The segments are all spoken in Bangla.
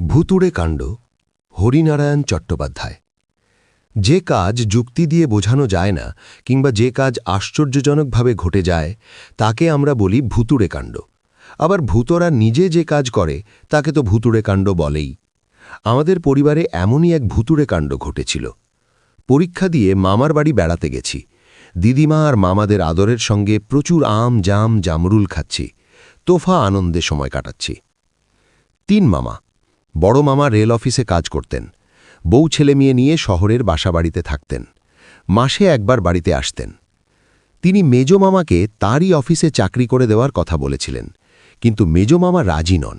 ভুতুড়ে কাণ্ড, হরিনারায়ণ চট্টোপাধ্যায়। যে কাজ যুক্তি দিয়ে বোঝানো যায় না, কিংবা যে কাজ আশ্চর্যজনকভাবে ঘটে যায়, তাকে আমরা বলি ভুতুড়ে কাণ্ড। আবার ভূতরা নিজে যে কাজ করে, তাকে তো ভুতুড়ে কাণ্ড বলেই। আমাদের পরিবারে এমনই এক ভুতুড়ে কাণ্ড ঘটেছিল। পরীক্ষা দিয়ে মামার বাড়ি বেড়াতে গেছি। দিদিমা আর মামাদের আদরের সঙ্গে প্রচুর আম, জাম, জামরুল খাচ্ছি। তোফা আনন্দে সময় কাটাচ্ছি। তিন মামা। বড় মামা রেল অফিসে কাজ করতেন। বউ ছেলে মেয়ে নিয়ে শহরের বাসাবাড়িতে থাকতেন। মাসে একবার বাড়িতে আসতেন। তিনি মেজ মামাকে তারই অফিসে চাকরি করে দেওয়ার কথা বলেছিলেন, কিন্তু মেজ মামা রাজি নন।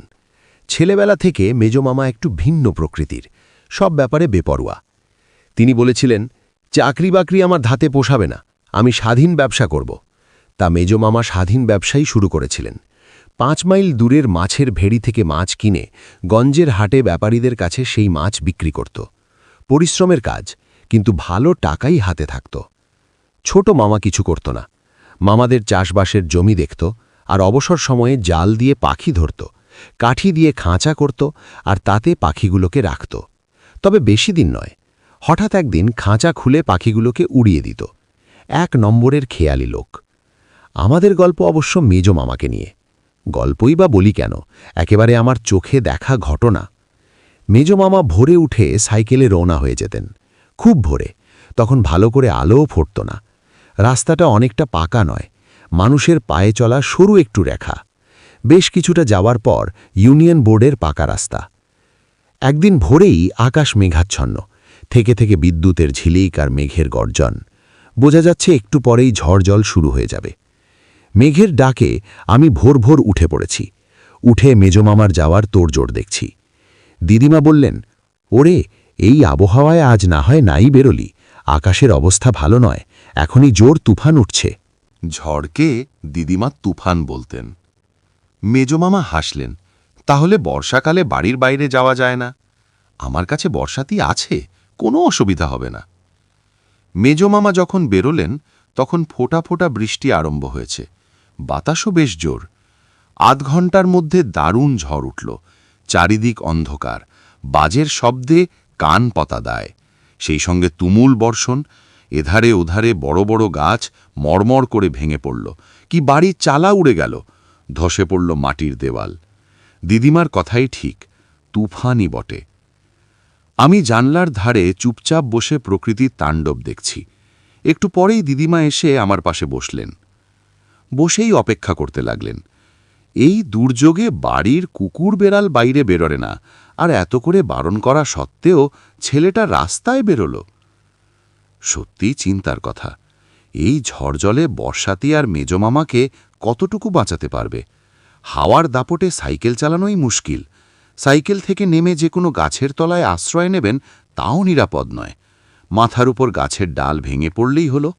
ছেলেবেলা থেকে মেজ মামা একটু ভিন্ন প্রকৃতির, সব ব্যাপারে বেপরোয়া। তিনি বলেছিলেন, চাকরি বাকরি আমার ধাতে পোষাবে না, আমি স্বাধীন ব্যবসা করব। তা মেজ মামা স্বাধীন ব্যবসাই শুরু করেছিলেন। পাঁচ মাইল দূরের মাছের ভেড়ি থেকে মাছ কিনে গঞ্জের হাটে ব্যাপারীদের কাছে সেই মাছ বিক্রি করত। পরিশ্রমের কাজ, কিন্তু ভালো টাকাই হাতে থাকত। ছোট মামা কিছু করত না। মামাদের চাষবাসের জমি দেখত আর অবসর সময়ে জাল দিয়ে পাখি ধরত, কাঠি দিয়ে খাঁচা করত আর তাতে পাখিগুলোকে রাখত। তবে বেশি দিন নয়, হঠাৎ একদিন খাঁচা খুলে পাখিগুলোকে উড়িয়ে দিত। এক নম্বরের খেয়ালি লোক। আমাদের গল্প অবশ্য মেজ মামাকে নিয়ে। গল্পই বা বলি কেন? একেবারে আমার চোখে দেখা ঘটনা। মেজ মামা ভোরে উঠে সাইকেলে রওনা হয়ে যেতেন। খুব ভোরে। তখন ভালো করে আলোও ফুটত না। রাস্তাটা অনেকটা পাকা নয়। মানুষের পায়ে চলা সরু একটু রেখা। বেশ কিছুটা যাওয়ার পর ইউনিয়ন বোর্ডের পাকা রাস্তা। একদিন ভোরেই আকাশ মেঘাচ্ছন্ন। থেকে থেকে বিদ্যুতের ঝিলিক আর মেঘের গর্জন। বোঝা যাচ্ছে একটু পরেই ঝড় জল শুরু হয়ে যাবে। মেঘের ডাকে আমি ভোর ভোর উঠে পড়েছি। উঠে মেজমামার যাওয়ার তোড়জোড় দেখছি। দিদিমা বললেন, ওরে, এই আবহাওয়ায় আজ না হয় নাই বেরোলি। আকাশের অবস্থা ভালো নয়। এখনই জোর তুফান উঠছে। ঝড়কে দিদিমা তুফান বলতেন। মেজমামা হাসলেন, তাহলে বর্ষাকালে বাড়ির বাইরে যাওয়া যায় না। আমার কাছে বর্ষাতি আছে, কোনো অসুবিধা হবে না। মেজমামা যখন বেরোলেন, তখন ফোঁটা ফোঁটা বৃষ্টি আরম্ভ হয়েছে। বাতাসও বেশ জোর। আধ ঘণ্টার মধ্যে দারুণ ঝড় উঠল। চারিদিক অন্ধকার। বাজের শব্দে কান পতা দেয়। সেই সঙ্গে তুমুল বর্ষণ। এধারে ওধারে বড় বড় গাছ মরমর করে ভেঙে পড়ল। কি বাড়ির চালা উড়ে গেল। ধসে পড়ল মাটির দেওয়াল। দিদিমার কথাই ঠিক। তুফানই বটে। আমি জানলার ধারে চুপচাপ বসে প্রকৃতির তাণ্ডব দেখছি। একটু পরেই দিদিমা এসে আমার পাশে বসলেন। বসেই অপেক্ষা করতে লাগলেন। এই দুর্যোগে বাড়ির কুকুর বেড়াল বাইরে বেরোরে না, আর এত করে বারণ করা সত্ত্বেও ছেলেটা রাস্তায় বেরোল। সত্যিই চিন্তার কথা, এই ঝড়জলে বর্ষাতি আর মেজমামাকে কতটুকু বাঁচাতে পারবে? হাওয়ার দাপটে সাইকেল চালানোই মুশকিল। সাইকেল থেকে নেমে যে কোনো গাছের তলায় আশ্রয় নেবেন, তাও নিরাপদ নয়। মাথার উপর গাছের ডাল ভেঙে পড়লেই হলো।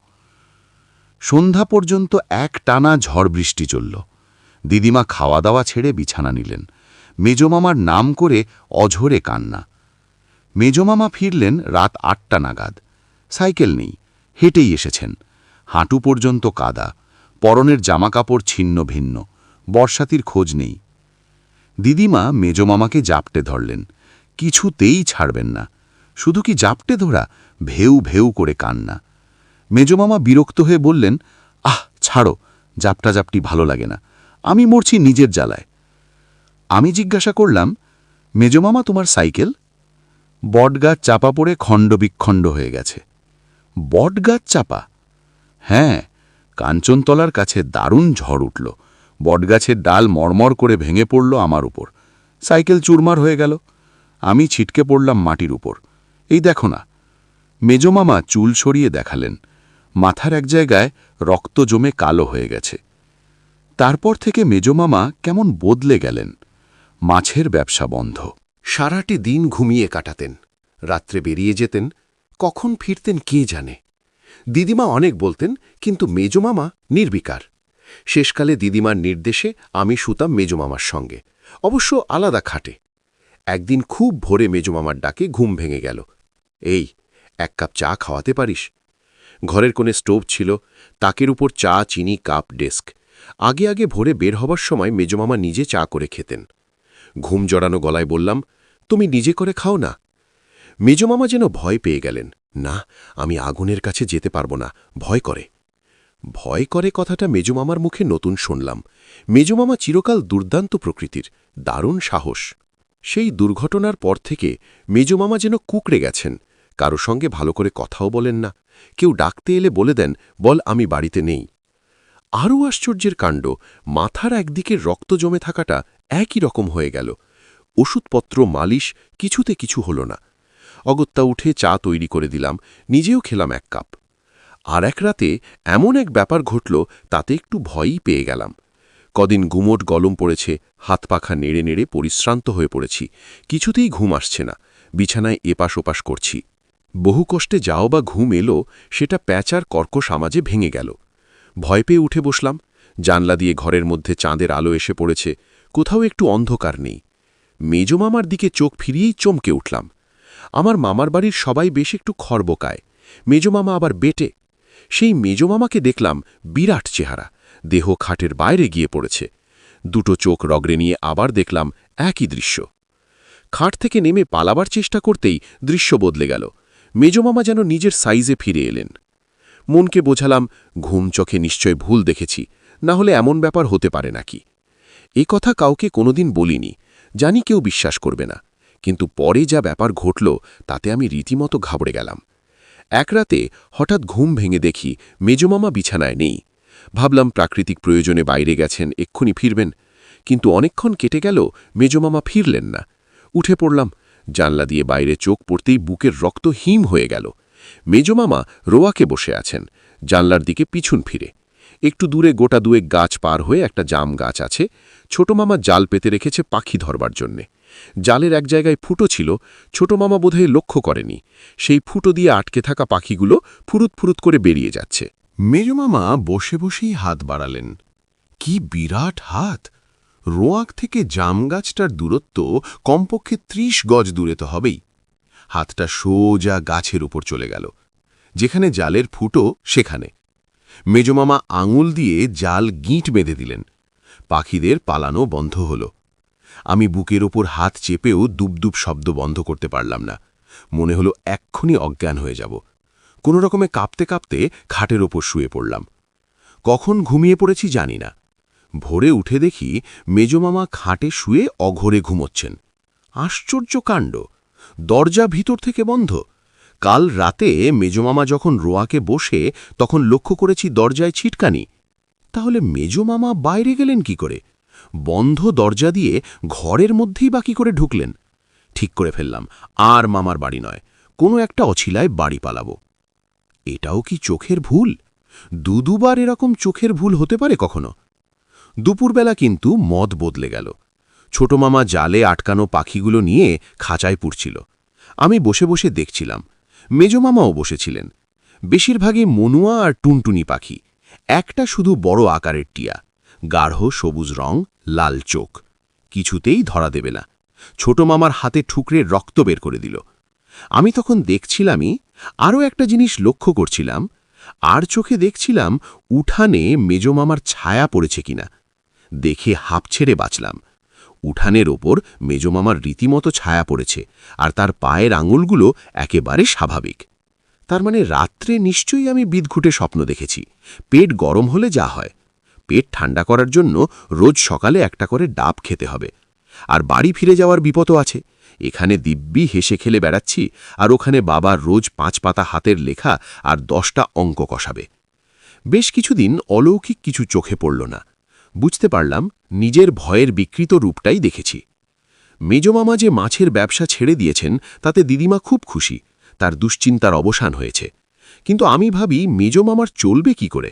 সন্ধ্যা পর্যন্ত এক টানা ঝড় বৃষ্টি চলল। দিদিমা খাওয়া দাওয়া ছেড়ে বিছানা নিলেন। মেজমামার নাম করে অঝরে কান্না। মেজমামা ফিরলেন রাত আটটা নাগাদ। সাইকেল নেই, হেঁটেই এসেছেন। হাঁটু পর্যন্ত কাদা, পরনের জামাকাপড় ছিন্ন ভিন্ন, বর্ষাতির খোঁজ নেই। দিদিমা মেজমামাকে জাপটে ধরলেন। কিছুতেই ছাড়বেন না। শুধু কি জাপটে ধরা, ভেউ ভেউ করে কান্না। মেজমামা বিরক্ত হয়ে বললেন, আহ, ছাড়ো জাপটা জাপটি ভালো লাগে না। আমি মরছি নিজের জ্বালায়। আমি জিজ্ঞাসা করলাম মেজমামা তোমার সাইকেল? বটগাছ চাপা পড়ে খণ্ডবিক্ষণ্ড হয়ে গেছে। বটগাছ চাপা? হ্যাঁ কাঞ্চনতলার কাছে দারুণ ঝড় উঠল। বটগাছের ডাল মরমর করে ভেঙে পড়ল আমার উপর। সাইকেল চুরমার হয়ে গেল। আমি ছিটকে পড়লাম মাটির উপর। এই দেখো না। মেজমামা চুল সরিয়ে দেখালেন। মাথার এক জায়গায় রক্ত জমে কালো হয়ে গেছে। তারপর থেকে মেজমামা কেমন বদলে গেলেন। মাছের ব্যবসা বন্ধ। সারাটি দিন ঘুমিয়ে কাটাতেন। রাত্রে বেরিয়ে যেতেন। কখন ফিরতেন কে জানে। দিদিমা অনেক বলতেন, কিন্তু মেজমামা নির্বিকার। শেষকালে দিদিমার নির্দেশে আমি শুতাম মেজমামার সঙ্গে। অবশ্য আলাদা খাটে। একদিন খুব ভোরে মেজমামার ডাকে ঘুম ভেঙে গেল। এই, এক কাপ চা খাওয়াতে পারিস? ঘরের কোণে স্টোভ ছিল, তাকের উপর চা, চিনি, কাপ, ডেস্ক। আগে আগে ভোরে বের হবার সময় মেজমামা নিজে চা করে খেতেন। ঘুম জড়ানো গলায় বললাম, তুমি নিজে করে খাও না। মেজমামা যেন ভয় পেয়ে গেলেন, না, আমি আগুনের কাছে যেতে পারব না, ভয় করে। ভয় করে কথাটা মেজমামার মুখে নতুন শুনলাম। মেজমামা চিরকাল দুর্দান্ত প্রকৃতির, দারুণ সাহস। সেই দুর্ঘটনার পর থেকে মেজমামা যেন কুকড়ে গেছেন, কারও সঙ্গে ভালো করে কথাও বলেন না। কেউ ডাকতে এলে বলে দেন, বল, আমি বাড়িতে নেই। আরও আশ্চর্যের কাণ্ড, মাথার একদিকে রক্ত জমে থাকাটা একই রকম হয়ে গেল। ওষুধপত্র, মালিশ, কিছুতে কিছু হল না। অগত্যা উঠে চা তৈরি করে দিলাম, নিজেও খেলাম এক কাপ। আর এক রাতে এমন এক ব্যাপার ঘটল, তাতে একটু ভয়ই পেয়ে গেলাম। কদিন গুমোট গলম পড়েছে, হাত পাখা নেড়ে নেড়ে পরিশ্রান্ত হয়ে পড়েছি, কিছুতেই ঘুম আসছে না, বিছানায় এপাশ ওপাশ করছি। বহু কষ্টে যাও বা ঘুম এলো, সেটা প্যাঁচার কর্কশ আমাজে ভেঙে গেল। ভয় পেয়ে উঠে বসলাম। জানলা দিয়ে ঘরের মধ্যে চাঁদের আলো এসে পড়েছে। কোথাও একটু অন্ধকার নেই। মেজমামার দিকে চোখ ফিরিয়েই চমকে উঠলাম। আমার মামার বাড়ির সবাই বেশ একটু খরবকায়। মেজমামা আবার বেটে। সেই মেজমামাকে দেখলাম বিরাট চেহারা। দেহ খাটের বাইরে গিয়ে পড়েছে। দুটো চোখ রগড়ে নিয়ে আবার দেখলাম একই দৃশ্য। খাট থেকে নেমে পালাবার চেষ্টা করতেই দৃশ্য বদলে গেল। মেজমামা যেন নিজের সাইজে ফিরে এলেন। মনকে বোঝালাম, ঘুম চোখে নিশ্চয় ভুল দেখেছি, না হলে এমন ব্যাপার হতে পারে নাকি। এ কথা কাউকে কোনোদিন বলিনি, জানি কেউ বিশ্বাস করবে না, কিন্তু পরে যা ব্যাপার ঘটল, তাতে আমি রীতিমতো ঘাবড়ে গেলাম। এক রাতে হঠাৎ ঘুম ভেঙে দেখি মেজমামা বিছানায় নেই। ভাবলাম প্রাকৃতিক প্রয়োজনে বাইরে গেছেন, এক্ষুনি ফিরবেন, কিন্তু অনেকক্ষণ কেটে গেল মেজমামা ফিরলেন না। উঠে পড়লাম জানলা দিয়ে বাইরে চোখ পড়তেই বুকের রক্ত হিম হয়ে গেল। মেজমামা রোয়াকে বসে আছেন, জানলার দিকে পিছন ফিরে। একটু দূরে গোটা দুয়েক গাছ পার হয়ে একটা জাম গাছ আছে, ছোট মামা জাল পেতে রেখেছে পাখি ধরবার জন্যে। জালের এক জায়গায় ফুটো ছিল, ছোট মামা বোধহয় লক্ষ্য করেনি। সেই ফুটো দিয়ে আটকে থাকা পাখিগুলো ফুরুত ফুরুত করে বেরিয়ে যাচ্ছে। মেজমামা বসে বসেই হাত বাড়ালেন। কি বিরাট হাত! রোয়াক থেকে জাম গাছটার দূরত্ব কমপক্ষে ত্রিশ গজ দূরে তো হবেই। হাতটা সোজা গাছের উপর চলে গেল। যেখানে জালের ফুটো, সেখানে। মেজমামা আঙুল দিয়ে জাল গিঁট বেঁধে দিলেন। পাখিদের পালানো বন্ধ হল। আমি বুকের ওপর হাত চেপেও দুবদুব শব্দ বন্ধ করতে পারলাম না। মনে হলো এক্ষুনি অজ্ঞান হয়ে যাব। কোনো রকমে কাঁপতে কাঁপতে খাটের ওপর শুয়ে পড়লাম। কখন ঘুমিয়ে পড়েছি জানি না। ভোরে উঠে দেখি মেজমামা খাটে শুয়ে অঘরে ঘুমোচ্ছেন। আশ্চর্য কাণ্ড। দরজা ভিতর থেকে বন্ধ। কাল রাতে মেজমামা যখন রোয়াকে বসে তখন লক্ষ্য করেছি দরজায় ছিটকানি। তাহলে মেজমামা বাইরে গেলেন কি করে? বন্ধ দরজা দিয়ে ঘরের মধ্যেই বাকি করে ঢুকলেন? ঠিক করে ফেললাম, আর মামার বাড়ি নয়, কোনো একটা অছিলায় বাড়ি পালাবো। এটাও কি চোখের ভুল? দু দুবার এরকম চোখের ভুল হতে পারে কখনো? দুপুরবেলা কিন্তু মদ বদলে গেল। ছোট মামা জালে আটকানো পাখিগুলো নিয়ে খাঁচায় পুড়ছিল। আমি বসে বসে দেখছিলাম। মেজমামাও বসেছিলেন। বেশিরভাগই মনুয়া আর টুনটুনি পাখি। একটা শুধু বড় আকারের টিয়া। গাঢ় সবুজ রং, লাল চোখ। কিছুতেই ধরা দেবে না। ছোট মামার হাতে ঠুকরে রক্ত বের করে দিল। আমি তখন দেখছিলামই, আরও একটা জিনিস লক্ষ্য করছিলাম। আর চোখে দেখছিলাম, উঠানে মেজমামার ছায়া পড়েছে কিনা। দেখে হাঁপ ছেড়ে বাঁচলাম। উঠানের ওপর মেজমামার রীতিমতো ছায়া পড়েছে আর তার পায়ের আঙুলগুলো একেবারে স্বাভাবিক। তার মানে রাত্রে নিশ্চয়ই আমি বিদঘুটে স্বপ্ন দেখেছি। পেট গরম হলে যা হয়। পেট ঠান্ডা করার জন্য রোজ সকালে একটা করে ডাব খেতে হবে। আর বাড়ি ফিরে যাওয়ার বিপদও আছে। এখানে দিব্যি হেসে খেলে বেড়াচ্ছি আর ওখানে বাবা রোজ পাঁচ পাতা হাতের লেখা আর দশটা অঙ্ক কষাবে। বেশ কিছুদিন অলৌকিক কিছু চোখে পড়ল না। বুঝতে পারলাম, নিজের ভয়ের বিকৃত রূপটাই দেখেছি। মেজমামা যে মাছের ব্যবসা ছেড়ে দিয়েছেন, তাতে দিদিমা খুব খুশি, তার দুশ্চিন্তার অবসান হয়েছে। কিন্তু আমি ভাবি মেজমামার চলবে কি করে?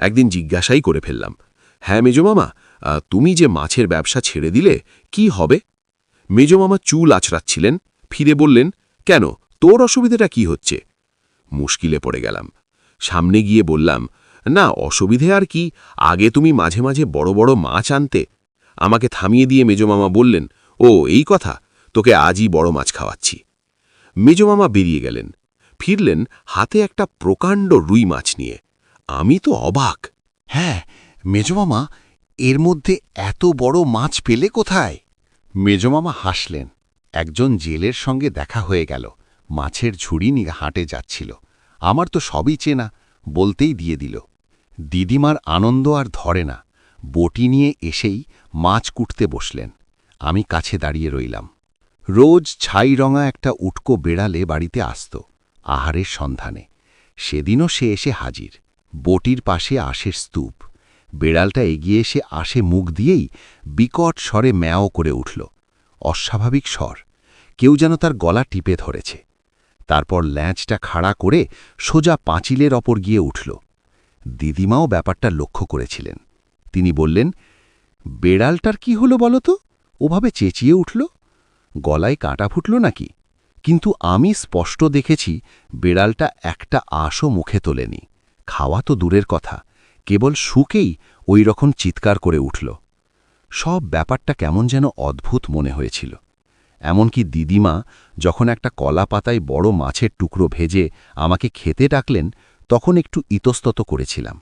একদিন জিজ্ঞাসাই করে ফেললাম হ্যাঁ মেজমামা তুমি যে মাছের ব্যবসা ছেড়ে দিলে, কি হবে? মেজমামা চুল আছড়াচ্ছিলেন, ফিরে বললেন, কেন? তোর অসুবিধাটা কি হচ্ছে? মুশকিলে পড়ে গেলাম। সামনে গিয়ে বললাম না অসুবিধে আর কি। আগে তুমি মাঝে মাঝে বড় বড় মাছ আনতে। আমাকে থামিয়ে দিয়ে মেজমামা বললেন ও এই কথা তোকে আজই বড় মাছ খাওয়াচ্ছি। মেজমামা বেরিয়ে গেলেন। ফিরলেন হাতে একটা প্রকাণ্ড রুই মাছ নিয়ে। আমি তো অবাক। হ্যাঁ মেজমামা এর মধ্যে এত বড় মাছ পেলে কোথায়? মেজমামা হাসলেন। একজন জেলের সঙ্গে দেখা হয়ে গেল। মাছের ঝুড়ি নিয়ে হাঁটে যাচ্ছিল। আমার তো সবই চেনা বলতেই দিয়ে দিল। দিদিমার আনন্দ আর ধরে না। বটি নিয়ে এসেই মাছ কুটতে বসলেন। আমি কাছে দাঁড়িয়ে রইলাম। রোজ ছাই রঙা একটা উটকো বেড়ালে বাড়িতে আসত, আহারের সন্ধানে। সেদিনও সে এসে হাজির। বটির পাশে আশের স্তূপ। বেড়ালটা এগিয়ে এসে আসে মুখ দিয়েই বিকট স্বরে ম্যাও করে উঠল। অস্বাভাবিক স্বর। কেউ যেন তার গলা টিপে ধরেছে। তারপর ল্যাঁচটা খাড়া করে সোজা পাঁচিলের অপর গিয়ে উঠল। দিদিমাও ব্যাপারটা লক্ষ্য করেছিলেন। তিনি বললেন, বেড়ালটার কি হলো বলতো ওভাবে চেঁচিয়ে উঠল। গলায় কাঁটা ফুটল নাকি? কিন্তু আমি স্পষ্ট দেখেছি, বেড়ালটা একটা আশও মুখে তোলেনি। খাওয়া তো দূরের কথা। কেবল সুখেই ওই রকম চিৎকার করে উঠল। সব ব্যাপারটা কেমন যেন অদ্ভুত মনে হয়েছিল। এমনকি দিদিমা যখন একটা কলা পাতায় বড় মাছের টুকরো ভেজে আমাকে খেতে ডাকলেন তখন একটু ইতস্তত করেছিলাম।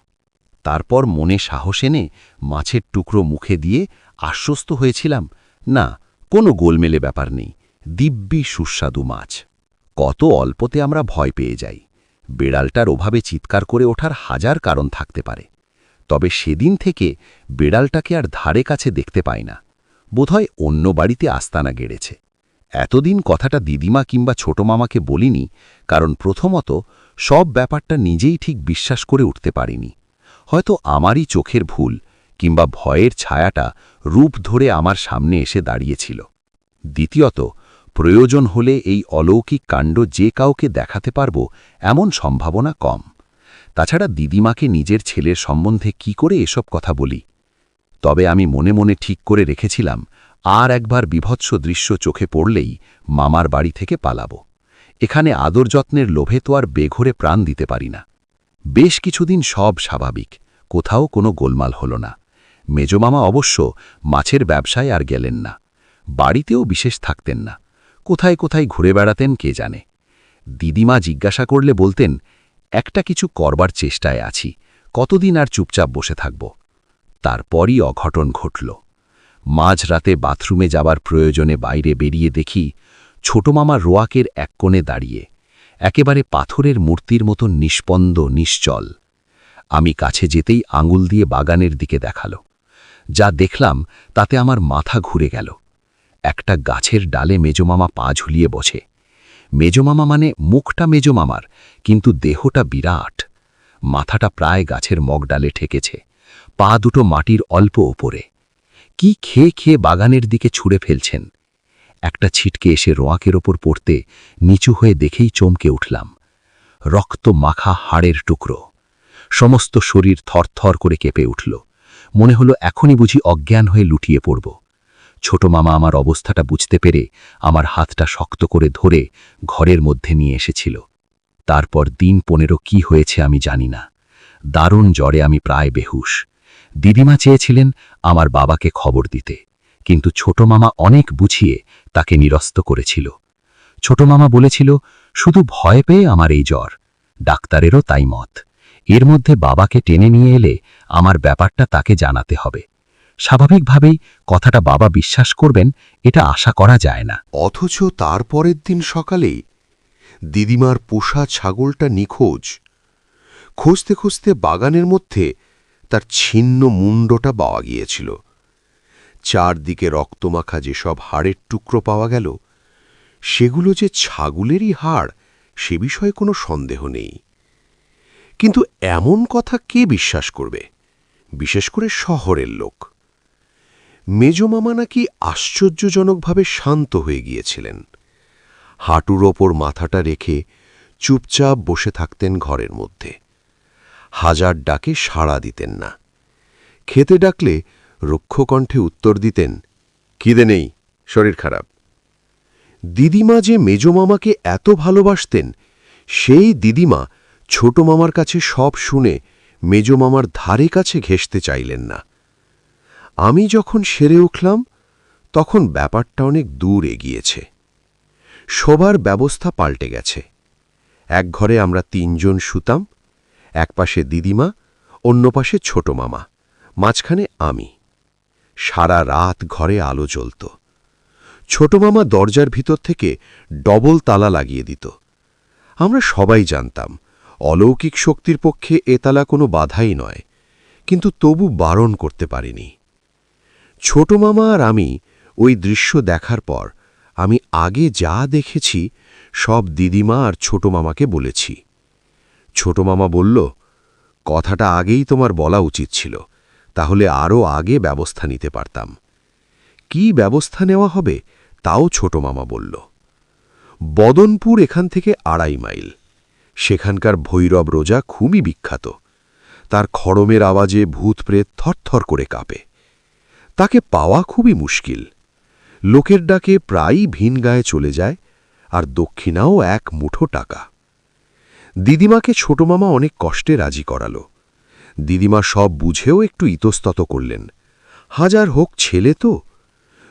তারপর মনে সাহস এনে মাছের টুকরো মুখে দিয়ে আশ্বস্ত হয়েছিলাম, না, কোনো গোলমেলে ব্যাপার নেই, দিব্যি সুস্বাদু মাছ। কত অল্পতে আমরা ভয় পেয়ে যাই। বেড়ালটার ওভাবে চিৎকার করে ওঠার হাজার কারণ থাকতে পারে। তবে সেদিন থেকে বেড়ালটাকে আর ধারে কাছে দেখতে পাই না। বোধহয় অন্য বাড়িতে আস্তানা গেড়েছে। এতদিন কথাটা দিদিমা কিংবা ছোট মামাকে বলিনি, কারণ প্রথমত সব ব্যাপারটা নিজেই ঠিক বিশ্বাস করে উঠতে পারিনি। হয়তো আমারই চোখের ভুল কিংবা ভয়ের ছায়াটা রূপ ধরে আমার সামনে এসে দাঁড়িয়েছিল। দ্বিতীয়ত, প্রয়োজন হলে এই অলৌকিক কাণ্ড যে কাউকে দেখাতে পারব এমন সম্ভাবনা কম। তাছাড়া দিদিমাকে নিজের ছেলের সম্বন্ধে কি করে এসব কথা বলি? তবে আমি মনে মনে ঠিক করে রেখেছিলাম, আর একবার বিভৎস দৃশ্য চোখে পড়লেই মামার বাড়ি থেকে পালাব। এখানে আদর যত্নের লোভে তো আর বেঘরে প্রাণ দিতে পারি না। বেশ কিছুদিন সব স্বাভাবিক, কোথাও কোনো গোলমাল হল না। মেজমামা অবশ্য মাছের ব্যবসায় আর গেলেন না। বাড়িতেও বিশেষ থাকতেন না। কোথায় কোথায় ঘুরে বেড়াতেন কে জানে। দিদিমা জিজ্ঞাসা করলে বলতেন, একটা কিছু করবার চেষ্টায় আছি, কতদিন আর চুপচাপ বসে থাকব? তারপরই অঘটন ঘটল। মাঝরাতে বাথরুমে যাবার প্রয়োজনে বাইরে বেরিয়ে দেখি ছোট মামা রোয়াকের এক কোণে দাঁড়িয়ে, একেবারে পাথরের মূর্তির মতো নিষ্পন্দ, নিশ্চল। আমি কাছে যেতেই আঙুল দিয়ে বাগানের দিকে দেখাল। যা দেখলাম তাতে আমার মাথা ঘুরে গেল। একটা গাছের ডালে মেজমামা পা ঝুলিয়ে বসে। মেজমামা মানে মুখটা মেজমামার কিন্তু দেহটা বিরাট। মাথাটা প্রায় গাছের মগডালে ঠেকেছে। পা দুটো মাটির অল্প ওপরে। কি খেয়ে খেয়ে বাগানের দিকে ছুঁড়ে ফেলছেন? একটা ছিটকে এসে রোয়াকের ওপর পড়তে নিচু হয়ে দেখেই চমকে উঠলাম। রক্ত মাখা হাড়ের টুকরো। সমস্ত শরীর থরথর করে কেঁপে উঠল। মনে হলো এখনই বুঝি অজ্ঞান হয়ে লুটিয়ে পড়ব। ছোট মামা আমার অবস্থাটা বুঝতে পেরে আমার হাতটা শক্ত করে ধরে ঘরের মধ্যে নিয়ে এসেছিল। তারপর দিন পনেরো কি হয়েছে আমি জানি না। দারুণ জ্বরে আমি প্রায় বেহুশ। দিদিমা চেয়েছিলেন আমার বাবাকে খবর দিতে। কিন্তু ছোট মামা অনেক বুঝিয়ে তাকে নিরস্ত করেছিল। ছোট মামা বলেছিল, শুধু ভয় পেয়ে আমার এই জ্বর। ডাক্তারেরও তাই মত। এর মধ্যে বাবাকে টেনে নিয়ে এলে আমার ব্যাপারটা তাকে জানাতে হবে। স্বাভাবিকভাবেই কথাটা বাবা বিশ্বাস করবেন, এটা আশা করা যায় না। অথচ তার পরের দিন সকালেই দিদিমার পোষা ছাগলটা নিখোঁজ। খুঁজতে খুঁজতে বাগানের মধ্যে তার ছিন্ন মুন্ডটা পাওয়া গিয়েছিল। চারদিকে রক্তমাখা যেসব হাড়ের টুকরো পাওয়া গেল, সেগুলো যে ছাগলেরই হাড়, সে বিষয়ে কোনো সন্দেহ নেই। কিন্তু এমন কথা কে বিশ্বাস করবে, বিশেষ করে শহরের লোক? মেজমামা নাকি আশ্চর্যজনকভাবে শান্ত হয়ে গিয়েছিলেন। হাঁটুর ওপর মাথাটা রেখে চুপচাপ বসে থাকতেন ঘরের মধ্যে। হাজার ডাকে সাড়া দিতেন না। খেতে ডাকলে রক্ষকণ্ঠে উত্তর দিতেন কিদে নেই, শরীর খারাপ। দিদিমা যে মেজমামাকে এত ভালোবাসতেন, সেই দিদিমা ছোট মামার কাছে সব শুনে মেজমামার ধারে কাছে ঘেসতে চাইলেন না। আমি যখন সেরে উঠলাম, তখন ব্যাপারটা অনেক দূর এগিয়েছে। শোবার ব্যবস্থা পাল্টে গেছে। এক ঘরে আমরা তিনজন শুতাম, এক পাশে দিদিমা, অন্য পাশে ছোট মামা, মাঝখানে আমি। সারা রাত ঘরে আলো জ্বলত। ছোট মামা দরজার ভিতর থেকে ডবল তালা লাগিয়ে দিত। আমরা সবাই জানতাম, অলৌকিক শক্তির পক্ষে এ তালা কোনো বাধাই নয়, কিন্তু তবু বারণ করতে পারিনি। ছোট মামা আর আমি ওই দৃশ্য দেখার পর আমি আগে যা দেখেছি, সব দিদিমা আর ছোট মামাকে বলেছি। ছোট মামা বলল, কথাটা আগেই তোমার বলা উচিত ছিল। তাহলে আরও আগে ব্যবস্থা নিতে পারতাম। কি ব্যবস্থা নেওয়া হবে? তাও ছোট মামা বলল। বদনপুর এখান থেকে আড়াই মাইল। সেখানকার ভৈরব রোজা খুবই বিখ্যাত। তার খড়মের আওয়াজে ভূতপ্রেত থরথর করে কাঁপে। তাকে পাওয়া খুবই মুশকিল। লোকের ডাকে প্রায়ই ভিন গায়ে চলে যায়, আর দক্ষিণাও এক মুঠো টাকা। দিদিমাকে ছোট মামা অনেক কষ্টে রাজি করালো। দিদিমা সব বুঝেও একটু ইতস্তত করলেন। হাজার হোক ছেলে তো।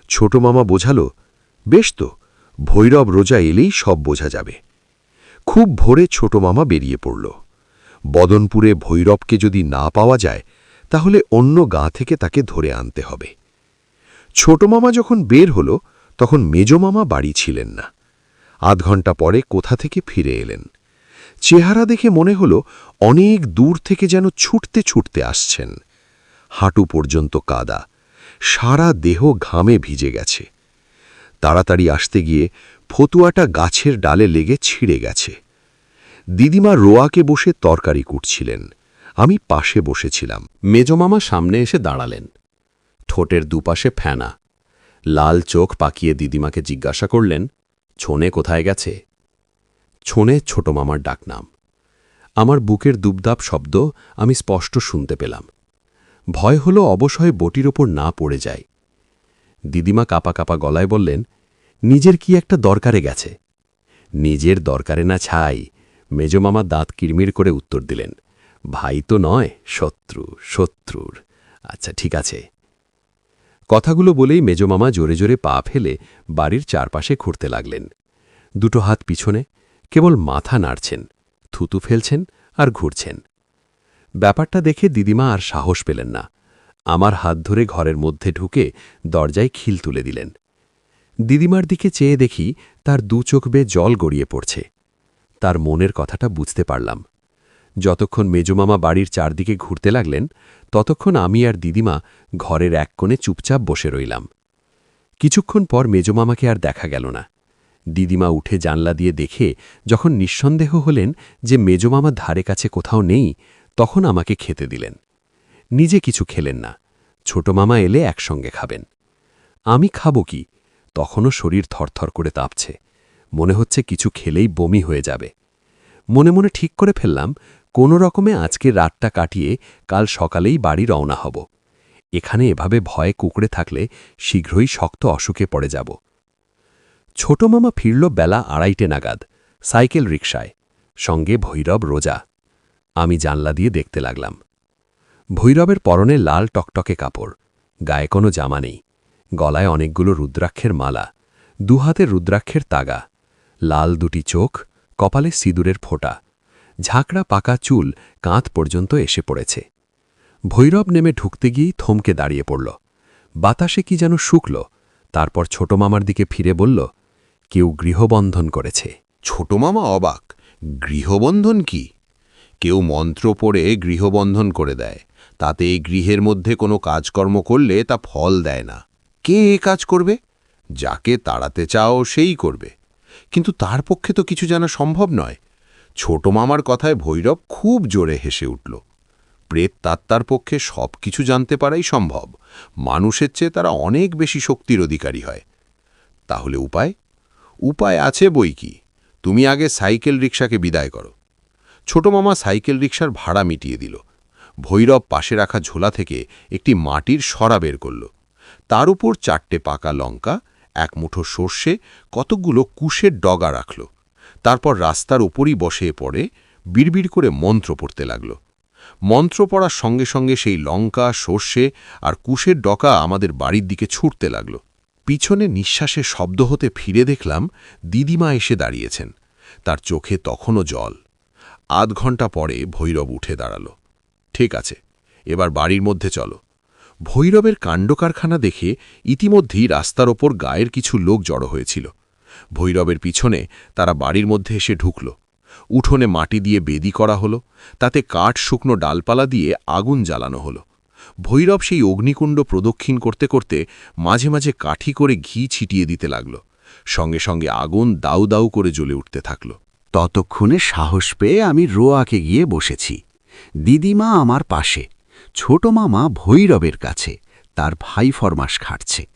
ছোট মামা বোঝালো, বেশ তো, ভৈরব রোজা এলেই সব বোঝা যাবে। খুব ভোরে ছোট মামা বেরিয়ে পড়ল। বদনপুরে ভৈরবকে যদি না পাওয়া যায়, তাহলে অন্য গাঁ থেকে তাকে ধরে আনতে হবে। ছোট মামা যখন বের হল, তখন মেজ মামা বাড়ি ছিলেন না। আধ ঘণ্টা পরে কোথা থেকে ফিরে এলেন? চেহারা দেখে মনে হল অনেক দূর থেকে যেন ছুটতে ছুটতে আসছেন। হাঁটু পর্যন্ত কাদা, সারা দেহ ঘামে ভিজে গেছে। তাড়াতাড়ি আসতে গিয়ে ফতুয়াটা গাছের ডালে লেগে ছিঁড়ে গেছে। দিদিমা রোয়াকে বসে তরকারি কুটছিলেন আমি পাশে বসেছিলাম। মেজমামা সামনে এসে দাঁড়ালেন। ঠোঁটের দুপাশে ফেনা। লাল চোখ পাকিয়ে দিদিমাকে জিজ্ঞাসা করলেন, ছোনে কোথায় গেছে? ছোনে ছোট মামার ডাকনাম। আমার বুকের দুবদাপ শব্দ আমি স্পষ্ট শুনতে পেলাম। ভয় হলো অবশয় বটির ওপর না পড়ে যায় দিদিমা কাপা কাপা গলায় বললেন, নিজের কি একটা দরকারে গেছে? নিজের দরকারে না ছাই মেজমামা দাঁত কিরমির করে উত্তর দিলেন। ভাই তো নয়, শত্রু, শত্রুর। আচ্ছা ঠিক আছে। কথাগুলো বলেই মেজমামা জোরে জোরে পা ফেলে বাড়ির চারপাশে ঘুরতে লাগলেন। দুটো হাত পিছনে কেবল মাথা নাড়ছেন, থুতু ফেলছেন আর ঘুরছেন। ব্যাপারটা দেখে দিদিমা আর সাহস পেলেন না। আমার হাত ধরে ঘরের মধ্যে ঢুকে দরজায় খিল তুলে দিলেন। দিদিমার দিকে চেয়ে দেখি তার দু চোখ বেয়ে জল গড়িয়ে পড়ছে। তার মনের কথাটা বুঝতে পারলাম। যতক্ষণ মেজমামা বাড়ির চারদিকে ঘুরতে লাগলেন, ততক্ষণ আমি আর দিদিমা ঘরের এক কোণে চুপচাপ বসে রইলাম। কিছুক্ষণ পর মেজমামাকে আর দেখা গেল না। দিদিমা উঠে জানলা দিয়ে দেখে যখন নিঃসন্দেহ হলেন যে মেজমামা ধারে কাছে কোথাও নেই, তখন আমাকে খেতে দিলেন। নিজে কিছু খেলেন না। ছোট মামা এলে একসঙ্গে খাবেন। আমি খাব কি? তখনও শরীর থরথর করে তাপছে। মনে হচ্ছে কিছু খেলেই বমি হয়ে যাবে। মনে মনে ঠিক করে ফেললাম, কোনো রকমে আজকে রাতটা কাটিয়ে কাল সকালেই বাড়ি রওনা হব। এখানে এভাবে ভয়ে কুকড়ে থাকলে শীঘ্রই শক্ত অসুখে পড়ে যাব। ছোট মামা ফিরল বেলা আড়াইটে নাগাদ, সাইকেল রিকশায়। সঙ্গে ভৈরব রোজা। আমি জানলা দিয়ে দেখতে লাগলাম। ভৈরবের পরনে লাল টকটকে কাপড়, গায়ে কোনো জামা নেই। গলায় অনেকগুলো রুদ্রাক্ষের মালা, দুহাতে রুদ্রাক্ষের তাগা, লাল দুটি চোখ, কপালে সিঁদুরের ফোঁটা, ঝাঁকড়া পাকা চুল কাঁধ পর্যন্ত এসে পড়েছে। ভৈরব নেমে ঢুকতে গিয়েই থমকে দাঁড়িয়ে পড়ল। বাতাসে কি যেন শুকল, তারপর ছোট মামার দিকে ফিরে বলল কেউ গৃহবন্ধন করেছে। ছোট মামা অবাক, গৃহবন্ধন কি? কেউ মন্ত্র পড়ে গৃহবন্ধন করে দেয়। তাতে এই গৃহের মধ্যে কোনো কাজকর্ম করলে তা ফল দেয় না। কে এ কাজ করবে? যাকে তাড়াতে চাও সেই করবে। কিন্তু তার পক্ষে তো কিছু জানা সম্ভব নয়। ছোট মামার কথায় ভৈরব খুব জোরে হেসে উঠল। প্রেত তাত্তার পক্ষে সব কিছু জানতে পারাই সম্ভব। মানুষের চেয়ে তারা অনেক বেশি শক্তির অধিকারী হয়। তাহলে উপায়? উপায় আছে বই কি? তুমি আগে সাইকেল রিক্সাকে বিদায় করো। ছোট মামা সাইকেল রিক্সার ভাড়া মিটিয়ে দিল। ভৈরব পাশে রাখা ঝোলা থেকে একটি মাটির সরা বের করল। তার উপর চারটে পাকা লঙ্কা, এক মুঠো সর্ষে, কতকগুলো কুশের ডগা রাখল। তারপর রাস্তার উপরই বসে পড়ে, বিড়বিড় করে মন্ত্র পড়তে লাগল। মন্ত্র পড়ার সঙ্গে সঙ্গে সেই লঙ্কা, সর্ষে আর কুশের ডকা আমাদের বাড়ির দিকে ছুটতে লাগল। পিছনে নিঃশ্বাসের শব্দ হতে ফিরে দেখলাম দিদিমা এসে দাঁড়িয়েছেন। তার চোখে তখনও জল। আধ ঘণ্টা পরে ভৈরব উঠে দাঁড়াল। ঠিক আছে, এবার বাড়ির মধ্যে চলো। ভৈরবের কাণ্ডকারখানা দেখে ইতিমধ্যেই রাস্তার ওপর গায়ের কিছু লোক জড়ো হয়েছিল। ভৈরবের পিছনে তারা বাড়ির মধ্যে এসে ঢুকল। উঠোনে মাটি দিয়ে বেদি করা হলো, তাতে কাঠ শুকনো ডালপালা দিয়ে আগুন জ্বালানো হলো। ভৈরব সেই অগ্নিকুণ্ড প্রদক্ষিণ করতে করতে মাঝে মাঝে কাঠি করে ঘি ছিটিয়ে দিতে লাগল। সঙ্গে সঙ্গে আগুন দাউ দাউ করে জ্বলে উঠতে থাকল। ততক্ষণে সাহস পেয়ে আমি রোয়াকে গিয়ে বসেছি। দিদিমা আমার পাশে। ছোট মামা ভৈরবের কাছে। তার ভাই ফরমাস খাটছে।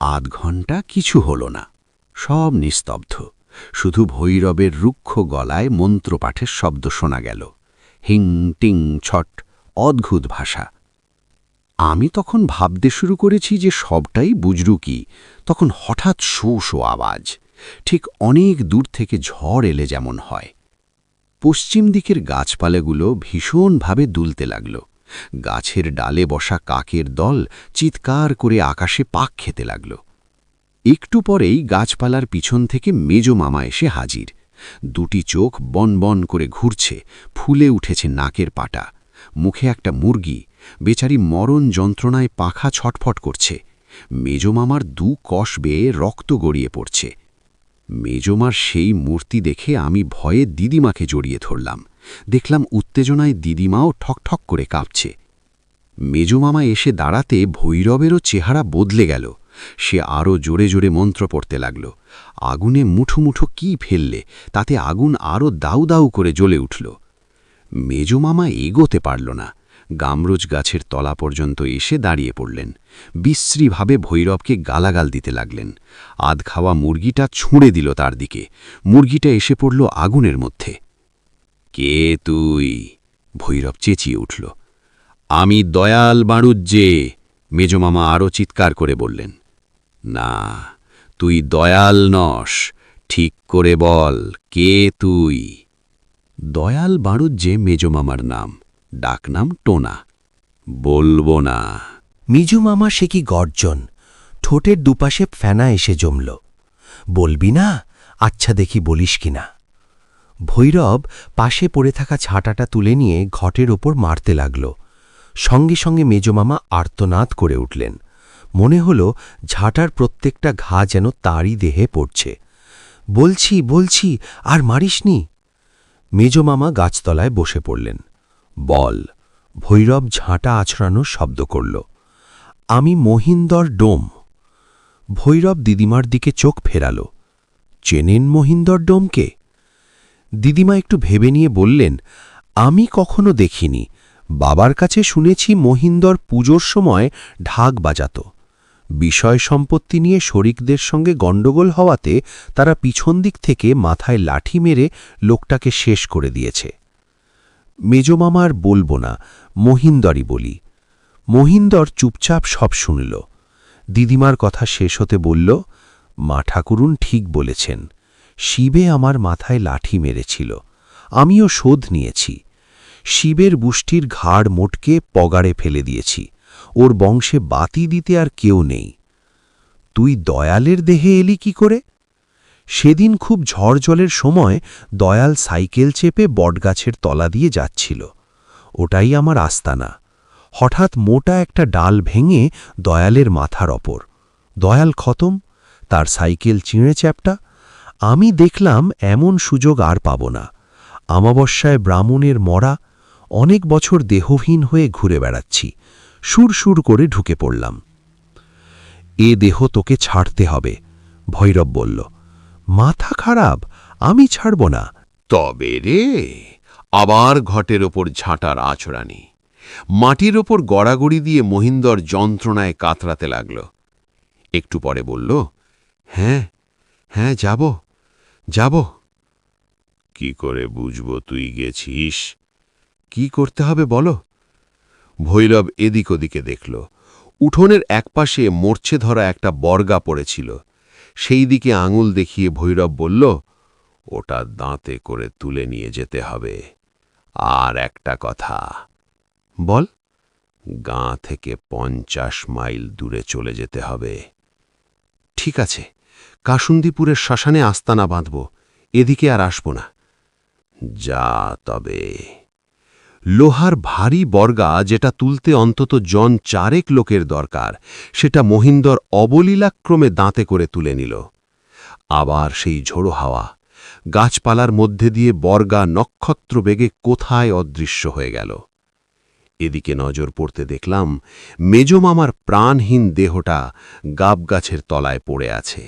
আধ ঘণ্টা কিছু হল না। সব নিস্তব্ধ। শুধু ভৈরবের রুক্ষ গলায় মন্ত্রপাঠের শব্দ শোনা গেল। হিং, টিং, ছট, অদ্ভুত ভাষা। আমি তখন ভাবতে শুরু করেছি যে সবটাই বুজরু কি তখন হঠাৎ শো শো আওয়াজ, ঠিক অনেক দূর থেকে ঝড় এলে যেমন হয়। পশ্চিম দিকের গাছপালাগুলো ভীষণভাবে দুলতে লাগল, গাছের ডালে বসা কাকের দল চিৎকার করে আকাশে পাক খেতে লাগল। একটু পরেই গাছপালার পিছন থেকে মেজ মামা এসে হাজির, দুটি চোখ বন বন করে ঘুরছে, ফুলে উঠেছে নাকের পাটা, মুখে একটা মুরগি বেচারি মরণ যন্ত্রণায় পাখা ছটফট করছে। মেজমামার দু কষ বেয়ে রক্ত গড়িয়ে পড়ছে। মেজমার সেই মূর্তি দেখে আমি ভয়ে দিদিমাকে জড়িয়ে ধরলাম। দেখলাম উত্তেজনায় দিদিমাও ঠকঠক করে কাঁপছে। মেজমামা এসে দাঁড়াতে ভৈরবেরও চেহারা বদলে গেল। সে আরও জোরে জোরে মন্ত্র পড়তে লাগল। আগুনে মুঠো মুঠো কি ফেললে, তাতে আগুন আরও দাউ দাউ করে জ্বলে উঠল। মেজমামা এগোতে পারল না। গামরোজ গাছের তলা পর্যন্ত এসে দাঁড়িয়ে পড়লেন। বিশ্রীভাবে ভৈরবকে গালাগাল দিতে লাগলেন। আধ খাওয়া মুরগিটা ছুঁড়ে দিল তার দিকে। মুরগিটা এসে পড়ল আগুনের মধ্যে। কে তুই? ভৈরব চেঁচিয়ে উঠল। আমি দয়াল বাড়ুজ্জে মেজমামা আরও চিৎকার করে বললেন। না, তুই দয়াল নস, ঠিক করে বল, কে তুই? দয়াল বাড়ুজ্জে মেজমামার নাম। ডাকনাম টোনা। বলব না। মিজু মামা, সে কি গর্জন? ঠোঁটের দুপাশে ফেনা এসে জমল। বলবি না? আচ্ছা দেখি বলিস কিনা। ভৈরব পাশে পড়ে থাকা ছাটাটা তুলে নিয়ে ঘটের ওপর মারতে লাগল। সঙ্গে সঙ্গে মেজমামা আর্তনাদ করে উঠলেন। মনে হল ঝাঁটার প্রত্যেকটা ঘা যেন তারই দেহে পড়ছে। বলছি বলছি, আর মারিসনি? মেজমামা গাছতলায় বসে পড়লেন। বল। ভৈরব ঝাঁটা আছড়ানো শব্দ করল। আমি মহিন্দর ডোম। ভৈরব দিদিমার দিকে চোখ ফেরাল। চেনেন মহিন্দর ডোমকে? দিদিমা একটু ভেবে নিয়ে বললেন, আমি কখনো দেখিনি। বাবার কাছে শুনেছি মহিন্দর পুজোর সময় ঢাক বাজাত। বিষয় সম্পত্তি নিয়ে শরিকদের সঙ্গে গণ্ডগোল হওয়াতে তারা পিছন দিক থেকে মাথায় লাঠি মেরে লোকটাকে শেষ করে দিয়েছে। মেজমামার বলব না, মহিন্দরই বলি। মহিন্দর চুপচাপ সব শুনল। দিদিমার কথা শেষ হতে বলল, মা ঠাকুরুন ঠিক বলেছেন। শিবে আমার মাথায় লাঠি মেরেছিল। আমিও শোধ নিয়েছি। শিবের বুষ্টির ঘাড় মোটকে পগাড়ে ফেলে দিয়েছি। ওর বংশে বাতি দিতে আর কেউ নেই। তুই দয়ালের দেহে এলি কি করে? সেদিন খুব ঝড় জলের সময় দয়াল সাইকেল চেপে বটগাছের তলা দিয়ে যাচ্ছিল। ওটাই আমার আস্তানা। হঠাৎ মোটা একটা ডাল ভেঙে দয়ালের মাথার ওপর। দয়াল খতম, তার সাইকেল চিঁড়ে চ্যাপটা। আমি দেখলাম এমন সুযোগ আর পাব না। আমাবস্যায় ব্রাহ্মণের মরা, অনেক বছর দেহহীন হয়ে ঘুরে বেড়াচ্ছি। সুর সুর করে ঢুকে পড়লাম। এ দেহ তোকে ছাড়তে হবে, ভৈরব বলল। মাথা খারাপ, আমি ছাড়ব না। তবে রে, আবার ঘটের ওপর ঝাঁটার আছড়ানি। মাটির ওপর গড়াগড়ি দিয়ে মহিন্দর যন্ত্রণায় কাতরাতে লাগল। একটু পরে বলল হ্যাঁ হ্যাঁ যাব যাব। কি করে বুঝব তুই গেছিস? কি করতে হবে বলো? ভৈরব এদিক ওদিকে দেখল। উঠোনের একপাশে মরছে ধরা একটা বর্গা পড়েছিল। সেই দিকে আঙুল দেখিয়ে ভৈরব বলল, ওটা দাঁতে করে তুলে নিয়ে যেতে হবে। আর একটা কথা। বল। গাঁ থেকে পঞ্চাশ মাইল দূরে চলে যেতে হবে। ঠিক আছে, কাসুন্দিপুরের শ্মশানে আস্তানা বাঁধব। এদিকে আর আসব না। যা তবে। লোহার ভারী বর্গা যেটা তুলতে অন্তত জন চারেক লোকের দরকার, সেটা মহিন্দর অবলীলাক্রমে দাঁতে করে তুলে নিল। আবার সেই ঝোড়ো হাওয়া, গাছপালার মধ্যে দিয়ে বর্গা নক্ষত্র বেগে কোথায় অদৃশ্য হয়ে গেল? এদিকে নজর পড়তে দেখলাম মেজমামার প্রাণহীন দেহটা গাবগাছের তলায় পড়ে আছে।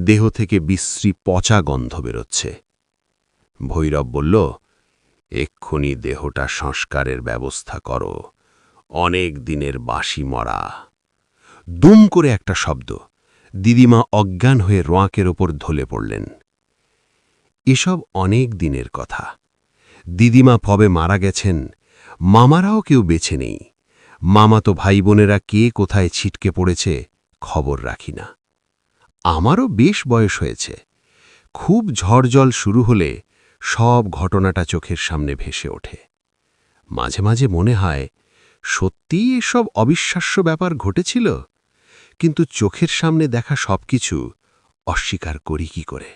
দেহ থেকে বিশ্রী পচা গন্ধ বেরোচ্ছে। ভৈরব বলল এক্ষুনি দেহটা সংস্কারের ব্যবস্থা করো। অনেক দিনের বাসি মরা। দুম করে একটা শব্দ। দিদিমা অজ্ঞান হয়ে রোঁয়াকের ওপর ঢলে পড়লেন। এসব অনেক দিনের কথা। দিদিমা পবে মারা গেছেন। মামারাও কেউ বেছে নেই। মামাতো ভাই বোনেরা কে কোথায় ছিটকে পড়েছে খবর রাখি না। আমারও বেশ বয়স হয়েছে। খুব ঝড়জল শুরু হলে সব ঘটনাটা চোখের সামনে ভেসে ওঠে। মাঝে মাঝে মনে হয় সত্যিই এসব অবিশ্বাস্য ব্যাপার ঘটেছিল? কিন্তু চোখের সামনে দেখা সব কিছু অস্বীকার করি কি করে?